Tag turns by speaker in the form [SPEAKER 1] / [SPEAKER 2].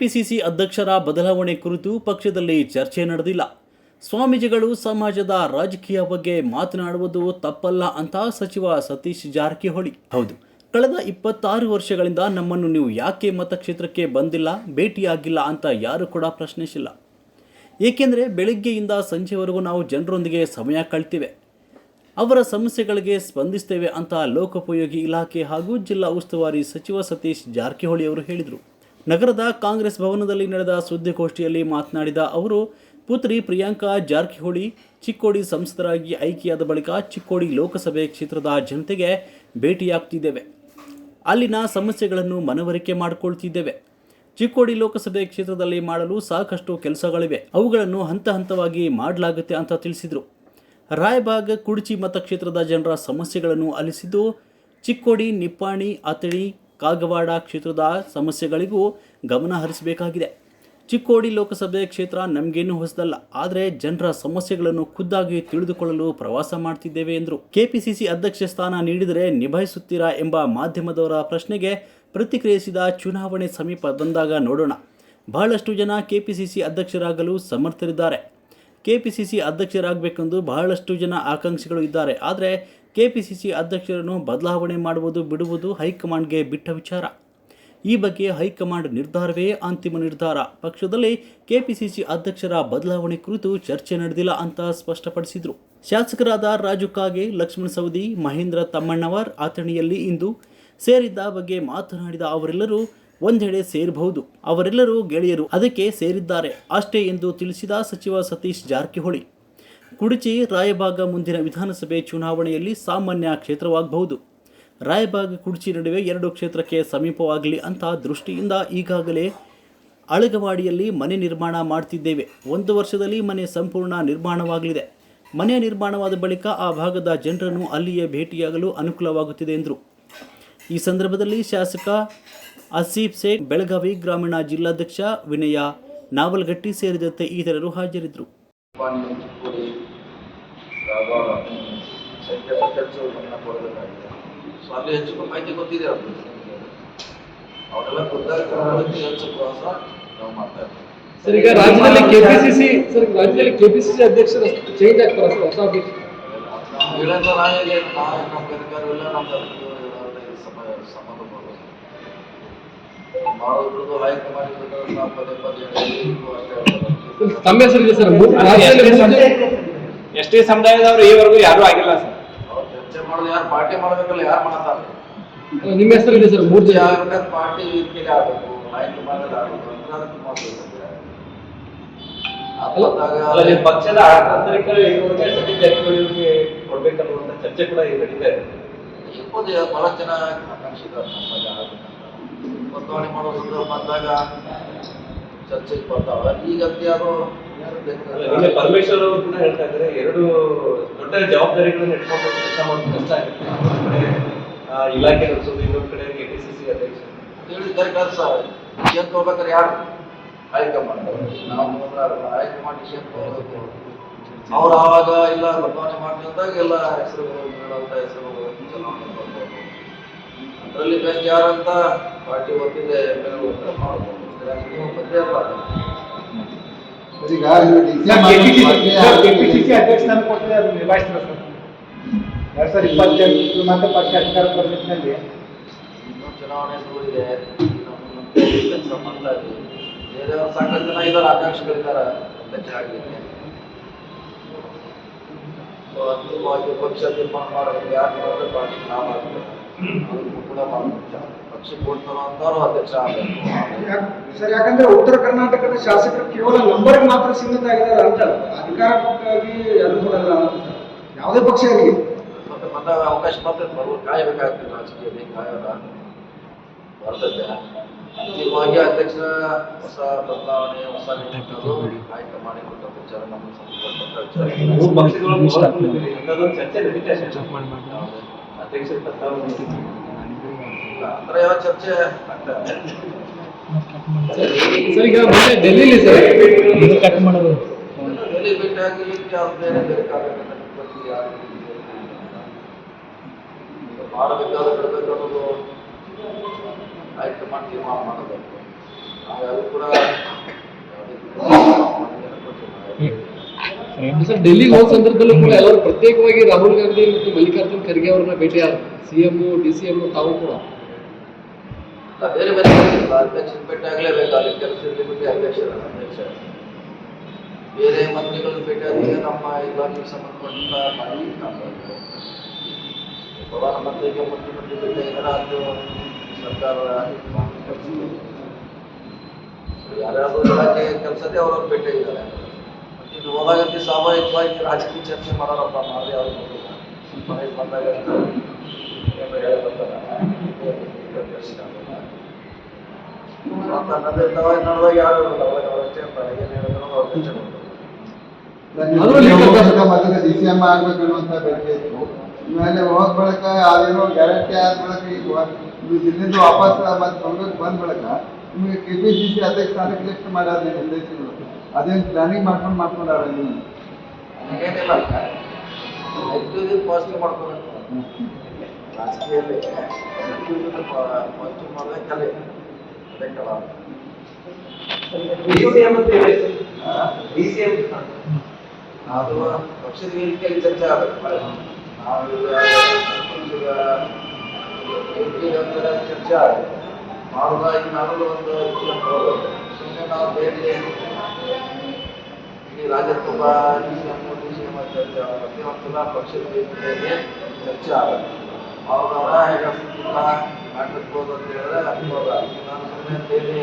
[SPEAKER 1] KPCC ಅಧ್ಯಕ್ಷರ ಬದಲಾವಣೆ ಕುರಿತು ಪಕ್ಷದಲ್ಲಿ ಚರ್ಚೆ ನಡೆದಿಲ್ಲ. ಸ್ವಾಮೀಜಿಗಳು ಸಮಾಜದ ರಾಜಕೀಯ ಬಗ್ಗೆ ಮಾತನಾಡುವುದು ತಪ್ಪಲ್ಲ ಅಂತ ಸಚಿವ ಸತೀಶ್ ಜಾರಕಿಹೊಳಿ. ಹೌದು. ಕಳೆದ ಇಪ್ಪತ್ತಾರು ವರ್ಷಗಳಿಂದ ನಮ್ಮನ್ನು ನೀವು ಯಾಕೆ ಮತಕ್ಷೇತ್ರಕ್ಕೆ ಬಂದಿಲ್ಲ ಭೇಟಿಯಾಗಿಲ್ಲ ಅಂತ ಯಾರು ಕೂಡ ಪ್ರಶ್ನಿಸಿಲ್ಲ. ಏಕೆಂದರೆ ಬೆಳಿಗ್ಗೆಯಿಂದ ಸಂಜೆವರೆಗೂ ನಾವು ಜನರೊಂದಿಗೆ ಸಮಯ ಕಳ್ತೀವಿ. ಅವರ ಸಮಸ್ಯೆಗಳಿಗೆ ಸ್ಪಂದಿಸ್ತೇವೆ ಅಂತ ಲೋಕೋಪಯೋಗಿ ಇಲಾಖೆ ಹಾಗೂ ಜಿಲ್ಲಾ ಉಸ್ತುವಾರಿ ಸಚಿವ ಸತೀಶ್ ಜಾರಕಿಹೊಳಿ ಅವರು ಹೇಳಿದರು. ನಗರದ ಕಾಂಗ್ರೆಸ್ ಭವನದಲ್ಲಿ ನಡೆದ ಸುದ್ದಿಗೋಷ್ಠಿಯಲ್ಲಿ ಮಾತನಾಡಿದ ಅವರು, ಪುತ್ರಿ ಪ್ರಿಯಾಂಕಾ ಜಾರಕಿಹೊಳಿ ಚಿಕ್ಕೋಡಿ ಸಂಸದರಾಗಿ ಆಯ್ಕೆಯಾದ ಬಳಿಕ ಚಿಕ್ಕೋಡಿ ಲೋಕಸಭೆ ಕ್ಷೇತ್ರದ ಜನತೆಗೆ ಭೇಟಿಯಾಗ್ತಿದ್ದೇವೆ. ಅಲ್ಲಿನ ಸಮಸ್ಯೆಗಳನ್ನು ಮನವರಿಕೆ ಮಾಡಿಕೊಳ್ತಿದ್ದೇವೆ. ಚಿಕ್ಕೋಡಿ ಲೋಕಸಭೆ ಕ್ಷೇತ್ರದಲ್ಲಿ ಮಾಡಲು ಸಾಕಷ್ಟು ಕೆಲಸಗಳಿವೆ. ಅವುಗಳನ್ನು ಹಂತ ಹಂತವಾಗಿ ಮಾಡಲಾಗುತ್ತೆ ಅಂತ ತಿಳಿಸಿದರು. ರಾಯಬಾಗ್, ಕುಡ್ಚಿ ಮತಕ್ಷೇತ್ರದ ಜನರ ಸಮಸ್ಯೆಗಳನ್ನು ಆಲಿಸಿದ್ದು ಚಿಕ್ಕೋಡಿ, ನಿಪ್ಪಾಣಿ ಅತಳಿ ಕಾಗವಾಡ ಕ್ಷೇತ್ರದ ಸಮಸ್ಯೆಗಳಿಗೂ ಗಮನ ಹರಿಸಬೇಕಾಗಿದೆ. ಚಿಕ್ಕೋಡಿ ಲೋಕಸಭೆ ಕ್ಷೇತ್ರ ನಮಗೇನು ಹೊಸದಲ್ಲ. ಆದರೆ ಜನರ ಸಮಸ್ಯೆಗಳನ್ನು ಖುದ್ದಾಗಿ ತಿಳಿದುಕೊಳ್ಳಲು ಪ್ರವಾಸ ಮಾಡ್ತಿದ್ದೇವೆ ಎಂದರು. ಕೆಪಿಸಿಸಿ ಅಧ್ಯಕ್ಷ ಸ್ಥಾನ ನೀಡಿದರೆ ನಿಭಾಯಿಸುತ್ತೀರಾ ಎಂಬ ಮಾಧ್ಯಮದವರ ಪ್ರಶ್ನೆಗೆ ಪ್ರತಿಕ್ರಿಯಿಸಿದ ಚುನಾವಣೆ ಸಮೀಪ ಬಂದಾಗ ನೋಡೋಣ. ಬಹಳಷ್ಟು ಜನ ಕೆಪಿಸಿಸಿ ಅಧ್ಯಕ್ಷರಾಗಲು ಸಮರ್ಥರಿದ್ದಾರೆ. ಕೆಪಿಸಿಸಿ ಅಧ್ಯಕ್ಷರಾಗಬೇಕೆಂದು ಬಹಳಷ್ಟು ಜನ ಆಕಾಂಕ್ಷಿಗಳು ಇದ್ದಾರೆ. ಆದರೆ ಕೆಪಿಸಿಸಿ ಅಧ್ಯಕ್ಷರನ್ನು ಬದಲಾವಣೆ ಮಾಡುವುದು ಬಿಡುವುದು ಹೈಕಮಾಂಡ್ಗೆ ಬಿಟ್ಟ ವಿಚಾರ. ಈ ಬಗ್ಗೆ ಹೈಕಮಾಂಡ್ ನಿರ್ಧಾರವೇ ಅಂತಿಮ ನಿರ್ಧಾರ. ಪಕ್ಷದಲ್ಲಿ ಕೆಪಿಸಿಸಿ ಅಧ್ಯಕ್ಷರ ಬದಲಾವಣೆ ಕುರಿತು ಚರ್ಚೆ ನಡೆದಿಲ್ಲ ಅಂತ ಸ್ಪಷ್ಟಪಡಿಸಿದರು. ಶಾಸಕರಾದ ರಾಜು ಕಾಗೆ, ಲಕ್ಷ್ಮಣ ಸವದಿ, ಮಹೇಂದ್ರ ತಮ್ಮಣ್ಣವರ್ ಆತಣಿಯಲ್ಲಿ ಇಂದು ಸೇರಿದ್ದ ಬಗ್ಗೆ ಮಾತನಾಡಿದ ಅವರೆಲ್ಲರೂ ಒಂದೆಡೆ ಸೇರಬಹುದು. ಅವರೆಲ್ಲರೂ ಗೆಳೆಯರು ಅದಕ್ಕೆ ಸೇರಿದ್ದಾರೆ. ಅಷ್ಟೇ ಎಂದು ತಿಳಿಸಿದ ಸಚಿವ ಸತೀಶ್ ಜಾರಕಿಹೊಳಿ. ಕುಡಚಿ ರಾಯಬಾಗ ಮುಂದಿನ ವಿಧಾನಸಭೆ ಚುನಾವಣೆಯಲ್ಲಿ ಸಾಮಾನ್ಯ ಕ್ಷೇತ್ರವಾಗಬಹುದು. ರಾಯಭಾಗ ಕುಡಚಿ ನಡುವೆ ಎರಡು ಕ್ಷೇತ್ರಕ್ಕೆ ಸಮೀಪವಾಗಲಿ ಅಂತ ದೃಷ್ಟಿಯಿಂದ ಈಗಾಗಲೇ ಅಳಗವಾಡಿಯಲ್ಲಿ ಮನೆ ನಿರ್ಮಾಣ ಮಾಡ್ತಿದ್ದೇವೆ. ಒಂದು ವರ್ಷದಲ್ಲಿ ಮನೆ ಸಂಪೂರ್ಣ ನಿರ್ಮಾಣವಾಗಲಿದೆ. ಮನೆ ನಿರ್ಮಾಣವಾದ ಬಳಿಕ ಆ ಭಾಗದ ಜನರನ್ನು ಅಲ್ಲಿಯೇ ಭೇಟಿಯಾಗಲು ಅನುಕೂಲವಾಗುತ್ತಿದೆ ಎಂದರು. ಈ ಸಂದರ್ಭದಲ್ಲಿ ಶಾಸಕ ಅಸೀಫ್ ಸೇಠ್, ಬೆಳಗಾವಿ ಗ್ರಾಮೀಣ ಜಿಲ್ಲಾಧ್ಯಕ್ಷ ವಿನಯ ನಾವಲ್ಗಟ್ಟಿ ಸೇರಿದಂತೆ ಇತರರು ಹಾಜರಿದ್ದರು.
[SPEAKER 2] ಪಾನಿ ಚಿಕ್ಕೋಡಿ ರಾಯಬಾಗ ಸಂಖ್ಯೆ ಹೆಚ್ಚು ಗಮನ ಕೊಡಬೇಕಾಗಿದೆ ಸೊ ಅಲ್ಲಿ ಹೆಚ್ಚು ಮಾಹಿತಿ ಗೊತ್ತಿದೆ ಅವ್ರಿಗೆ ಅವರೆಲ್ಲ ಗೊತ್ತಾಗ ಅದಕ್ಕೆ ಹೆಚ್ಚು ಪ್ರವಾಸ ನಾವು ಮಾಡ್ತಾ ಇದ್ದೀವಿ
[SPEAKER 3] ಸರ್ ಈಗ ರಾಜ್ಯದಲ್ಲಿ ಕೆಪಿಸಿಸಿ ಸರ್ ಈಗ ರಾಜ್ಯದಲ್ಲಿ ಕೆಪಿಸಿಸಿ ಅಧ್ಯಕ್ಷರು ಚೇಂಜ್ ಆಗ್ತಾರ ಸರ್ ಹೊಸ ಅಧ್ಯಕ್ಷ
[SPEAKER 2] ನಾವು ಹೇಳಿದ್ರೆ ನಾವೇಗೆ ನಾವು ನಮ್ಮ ಅಧಿಕಾರವಿಲ್ಲ ನಮ್ಮ ಅದಕ್ಕೆ ಸಮಯ ಸಂಬಂಧ ಬರೋದು ಹೈಕಮಾಂಡ್ ನಾವು ಪದೇ ಪದೇ.
[SPEAKER 3] ತಮ್ಮ ಸರ್
[SPEAKER 4] ಎಷ್ಟೇ ಸಮುದಾಯದವರು ಈವರೆಗೂ ಯಾರು ಆಗಿಲ್ಲ ಸರ್.
[SPEAKER 2] ಅವ್ರು ಚರ್ಚೆ ಮಾಡೋದು ಯಾರು ಪಾರ್ಟಿ ಮಾಡಬೇಕಲ್ಲ ಯಾರು ಮಾಡ್ತಾರೆ?
[SPEAKER 3] ನಿಮ್ಮ ಹೆಸರು ಇದೆ ಸರ್ ಮೂರ್ತಿ ಜನ.
[SPEAKER 2] ಪಾರ್ಟಿ ಆಗಬೇಕು ಹೈಕಮಾಂಡ್ ಆಗಬೇಕು ಅಂತ ಅದಕ್ಕೆ ಮಾಡ್ಬೇಕು
[SPEAKER 4] ಅಲ್ಲ ಪಕ್ಷದ ಆಂತರಿಕ ಇರುವಂತೆ ಕೊಡ್ಬೇಕನ್ನುವಂತ ಚರ್ಚೆ ಕೂಡ ಈಗ ನಡೀತಾ ಇದೆ.
[SPEAKER 2] ಇರ್ಬೋದು ಬಹಳ ಜನ ಆಕಾಂಕ್ಷಿಗಳು ಬದಲಾವಣೆ ಮಾಡೋ ಸಂದರ್ಭ ಬಂದಾಗ ಚರ್ಚೆಗೆ ಬರ್ತಾವ. ಈಗ ಯಾರು
[SPEAKER 4] ಅಲ್ಲ, ನಿನ್ನೆ ಪರಮೇಶ್ವರ್ ಅವರು ಕೂಡ ಹೇಳ್ತಾ ಇದ್ದಾರೆ ಎರಡು ದೊಡ್ಡ ಜವಾಬ್ದಾರಿಗಳನ್ನ ಇಟ್ಕೊಂಡು ಕೆಲಸ ಮಾಡೋದು ಕಷ್ಟ ಆಗುತ್ತೆ. ಇನ್ನೊಂದ್ ಕಡೆ ಆ, ಇಲಾಖೆ ನಡೆಸೋದು ಇನ್ನೊಂದು ಕಡೆ ಸಿ ಅಧ್ಯಕ್ಷ
[SPEAKER 2] ಹೇಳಿದ್ದಾರೆ ಕೆಲಸ. ಏನ್ ತಗೋಬೇಕಾದ್ರೆ ಯಾರು ಆಯ್ಕೆ ನಾವು ಆಯ್ಕೆ ಮಾಡಿ ತಗೋಬೇಕು. ಅವ್ರು ಆವಾಗ ಇಲ್ಲ ಬದಲಾವಣೆ ಮಾಡ್ತಾ ಅಂದಾಗ ಎಲ್ಲ ಹೆಸರುಗಳು ಹೇಳುವಂತ ಹೆಸರುಗಳು ಚುನಾವಣೆ ಬರ್ಬೋದು. ಅದರಲ್ಲಿ ಬೆಸ್ಟ್ ಯಾರಂತ ಪಾರ್ಟಿ ಗೊತ್ತಿದೆ ಎಂ ಎಲ್ ಮಾಡ್ಬೋದು ಇದ್ರಾಗ ನೀವು ಒಬ್ಬರೇ ಅಲ್ಲ
[SPEAKER 5] ಈಗ ನೀವು ಡಿಸೈನ್
[SPEAKER 6] ಕೆಪಿಸಿಸಿ ಅಧ್ಯಕ್ಷ ಸ್ಥಾನ ಕೊಟ್ಟರೆ ಅದು ನಿಭಾಯಿಸ್ತಾರೆ ಸರ್ ಎರಡ್ ಸಾವಿರದ ಇಪ್ಪತ್ತೆಂಟು ಮಾತ್ರ ಪಕ್ಷ ಅಧಿಕಾರ ಬರಲಿಕ್ಕಿನಲ್ಲಿ
[SPEAKER 2] ಇನ್ನೂ ಚುನಾವಣೆ ಇದೆ ಕೆಲಸ ಮಾಡ್ತಾ ಇದ್ದೀವಿ ಬೇರೆಯವ್ರು ಸಾಕಷ್ಟು ಜನ ಇದ್ದಾರೆ ಆಕಾಂಕ್ಷಿಗಳಿದ್ದಾರೆ ಅಧ್ಯಕ್ಷ ಆಗಲಿಕ್ಕೆ ಸೊ ಅಂತಿಮವಾಗಿ ಪಕ್ಷ ತೀರ್ಮಾನ ಮಾಡಬೇಕು ಯಾರು ಮಾಡಿದ್ರೆ ಪಾರ್ಟಿ ನಾವು ಆಗ್ತದೆ ಕೂಡ ಪಕ್ಷ ಕೊಡ್ತಾರೋ ಅಂತಾರು ಅಧ್ಯಕ್ಷ ಆಗಬೇಕು
[SPEAKER 6] ಸರ್ ಯಾಕಂದ್ರೆ ಉತ್ತರ ಕರ್ನಾಟಕದ ಶಾಸಕರು ಕೇವಲ ನಂಬರ್ ಮಾತ್ರ ಸೀಮಿತ ಆಗಿದ್ದಾರೆ ಅಂತ ಅಧಿಕಾರಕ್ಕಾಗಿ. ಯಾವುದೇ ಪಕ್ಷ ಆಗಲಿ
[SPEAKER 2] ಮತ್ತೆ ಬಂದಾಗ ಅವಕಾಶ ಮಾತ್ರ ಬರುವ ಕಾಯಬೇಕಾಗ್ತದೆ ರಾಜಕೀಯದಲ್ಲಿ ಕಾಯೋದ ಬರ್ತದೆ. ಅಂತಿಮವಾಗಿ ಅಧ್ಯಕ್ಷ ಹೊಸ ಬದಲಾವಣೆ ಹೊಸ ನೇಮಕಗಳು ಮಾಡಿ ಕೊಟ್ಟ ವಿಚಾರ ನಮ್ಮ ಸಂಬಂಧಪಟ್ಟ ವಿಚಾರ
[SPEAKER 4] ಚರ್ಚೆ
[SPEAKER 2] ಆ ಥರ ಯಾವ ಚರ್ಚೆ
[SPEAKER 3] ಸರ್. ಈಗ ಮೊನ್ನೆ ಡೆಲ್ಲಿಲಿ ಸರ್
[SPEAKER 2] ಎಲ್ಲಿ ಭೇಟಿಯಾಗಿ ಯಾವ್ದು ಬೇರೆ ಬೇರೆ ಕಾರ್ಯಕ್ರಮದ ಬಗ್ಗೆ ಯಾರು ಮಾಡಬೇಕಾದ ಬಿಡಬೇಕು ಅನ್ನೋದು ಆಯ್ತು ಮಾಡಬೇಕು. ಕೂಡ
[SPEAKER 3] ಸರ್ ಡೆಲ್ಲಿಗೆ ಹೋದ ಸಂದರ್ಭದಲ್ಲೂ ಕೂಡ ಎಲ್ಲರೂ ಪ್ರತ್ಯೇಕವಾಗಿ ರಾಹುಲ್ ಗಾಂಧಿ ಮತ್ತು ಮಲ್ಲಿಕಾರ್ಜುನ್ ಖರ್ಗೆ ಅವರನ್ನ ಭೇಟಿಯಾದ ಸಿಎಂ ಡಿ ಸಿ ಎಂ ತಾವು ಕೂಡ.
[SPEAKER 2] ಬೇರೆ ಬೇರೆ ಅಧ್ಯಕ್ಷರು ಭೇಟಿ ಆಗಲೇಬೇಕು ಅಲ್ಲಿ ಕೆಲಸದಲ್ಲಿ ಅಧ್ಯಕ್ಷರ ಅಧ್ಯಕ್ಷ ಬೇರೆ ಮಂತ್ರಿಗಳು ಭೇಟಿ ನಮ್ಮ ಇಲಾಖೆಗೆ ಸಂಬಂಧಪಟ್ಟ ಮಾಡಿ ಕಾಣಬೇಕು ಪ್ರಧಾನಮಂತ್ರಿಗೆ ಮುಖ್ಯಮಂತ್ರಿ ಭೇಟಿ ಆಗಿದ್ರೆ ಅದು ಸರ್ಕಾರ ಕೆಲಸ ಯಾರ್ಯಾರು ಇಲಾಖೆ ಕೆಲಸದೇ ಅವ್ರವ್ರು ಭೇಟಿ ಆಗಿದ್ದಾರೆ. ಮತ್ತೆ ಇದು ಹೋದಾಗಂತೆ ಸ್ವಾಭಾವಿಕವಾಗಿ ರಾಜಕೀಯ ಚರ್ಚೆ ಮಾಡೋರಪ್ಪ ಮಾಡಿ ಅವ್ರು ಮನೆಗೆ ಬಂದಾಗ ಏನೋ ಹೇಳಿ ಬರ್ತಾರೆ ಮತ್ತೆ ನಡೆದಿರ್ತಾವ ನಡೆದಾಗ ಯಾರು ಇರಲ್ಲ ಅವಾಗ ಅವ್ರು ಅಷ್ಟೇ ಇರ್ತಾರೆ ಏನು ಹೇಳಿದ್ರು ಅವ್ರು ಟೆನ್ಷನ್
[SPEAKER 5] ಮೊದಲು ಡಿ ಸಿ ಎಂ ಆಗ್ಬೇಕು ಅನ್ನುವಂತ ಬೇಡಿಕೆ ಇತ್ತು ಆಮೇಲೆ ಹೋದ ಬಳಿಕ ಅದೇನೋ ಗ್ಯಾರಂಟಿ ಆದ ಬಳಿಕ ಈಗ ವ- ನೀವು ದಿಲ್ಲಿಂದ ವಾಪಸ್ ಮತ್ತೆ ಬೆಂಗಳೂರಿಗೆ ಬಂದ ಬಳಿಕ ನಿಮಗೆ ಕೆ ಪಿ ಸಿ ಸಿ ಅಧ್ಯಕ್ಷ ಸ್ಥಾನಕ್ಕೆ ಲಿಸ್ಟ್ ಮಾಡ್ಯಾರ ನೀವು ನಿರ್ದೇಶಕರು ಅದೇನು ಪ್ಲಾನಿಂಗ್ ಮಾಡ್ಕೊಂಡು ಮಾಡ್ಕೊಂಡಾರ ನೀವು
[SPEAKER 2] ಏನಿಲ್ಲ ನೆಗೆಟಿವ್ ಪಾಸಿಟಿವ್ ಮಾಡ್ಕೋಬೇಕು ರಾಜಕೀಯದಲ್ಲಿ ನೆಗೆಟಿವ್ ಪಾಸಿಟಿವ್ ಮಾಡೋದೇ ಕಲೆ ಅದೇ ಕಲ
[SPEAKER 4] ಡಿಸಿಎಂ ಅಂತ ಹೇಳಿ ಡಿಸಿಎಂ
[SPEAKER 2] ಅದು ಪಕ್ಷದ ವೇದಿಕೆಯಲ್ಲಿ ಚರ್ಚೆ ಆಗಬೇಕು ನಾವು ಈಗ ಈಗ ವೇದಿಕೆಗೆ ಒಂಥರ ಚರ್ಚೆ ಆಗಬೇಕು ಮಾಡುವಾಗ ನಾವು ಒಂದು ಸುಮ್ಮನೆ ನಾವು ಬೇರೆ ಇಡೀ ರಾಜ್ಯದ ತುಂಬ D C M D C M ಚರ್ಚೆ ಆಗುತ್ತೆ ಒಂದ್ಸಲ ಪಕ್ಷದ ಚರ್ಚೆ ಆಗಬೇಕು ಅವ್ರವರ ಈಗ ಮಾಡಿರ್ಬೋದು ಅಂತ ಹೇಳಿದ್ರೆ ಅನ್ಬೋದು ನಾನು ಸುಮ್ಮನೆ ಬೇರೆ